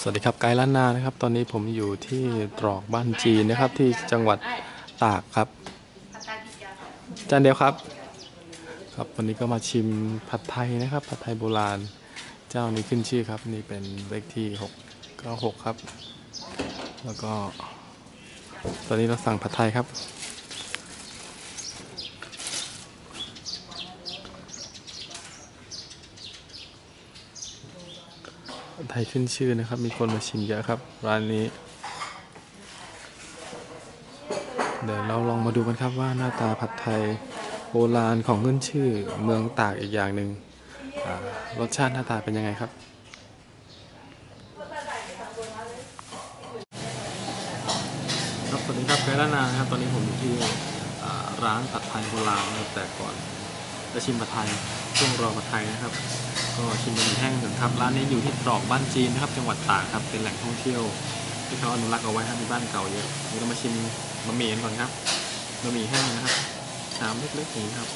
สวัสดีครับไกด์ล้านนานะครับ ตอนนี้ผมอยู่ที่ตรอกบ้านจีนนะครับ ที่จังหวัดตากครับจานเดียวครับ ครับวันนี้ก็มาชิมผัดไทยนะครับ ผัดไทยโบราณ เจ้านี้ขึ้นชื่อครับ นี่เป็นเลขที่6 9 6ครับ แล้วก็ ตอนนี้เราสั่งผัดไทยครับ ไทยขึ้นชื่อนะครับ มีคนมาชิมเยอะครับ ร้านนี้ เดี๋ยวเราลองมาดูกันครับว่าหน้าตาผัดไทยโบราณของขึ้นชื่อ เมืองตากอีกอย่างหนึ่งอ่ารสชาติหน้าตาเป็นยังไงครับครับสวัสดีครับไกด์ล้านนานครับตอนนี้ผมอยู่ที่ร้านผัดไทยโบราณนแต่ก่อนจะชิมผัดไทย ช่วงรอผัดไทยนะครับ ก็ชิมบะหมี่แห้งกันครับร้านนี้อยู่ที่ตรอกบ้านจีนนะครับ จังหวัดตากครับเป็นแหล่งท่องเที่ยว ที่เขาอนุรักษ์เอาไว้ครับมีบ้านเก่าเยอะเดี๋ยวเรามาชิมบะหมี่กันก่อนครับบะหมี่แห้งนะครับชามเล็กๆอย่างนี้ครับ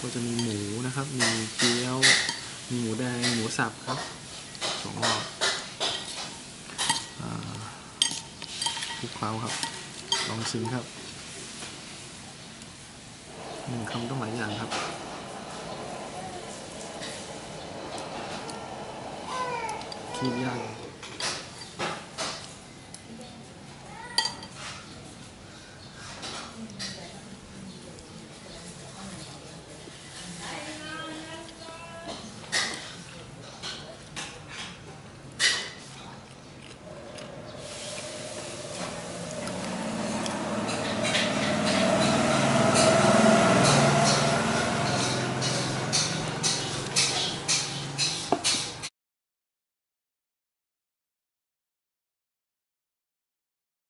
ก็จะมีหมูนะครับ มีเกี๊ยว มีหมูแดง หมูสับครับสองรอบอ่าคลุกเคล้าครับ ลองชิมครับ หนึ่งคำต้องหลายอย่างครับ คีบย่าง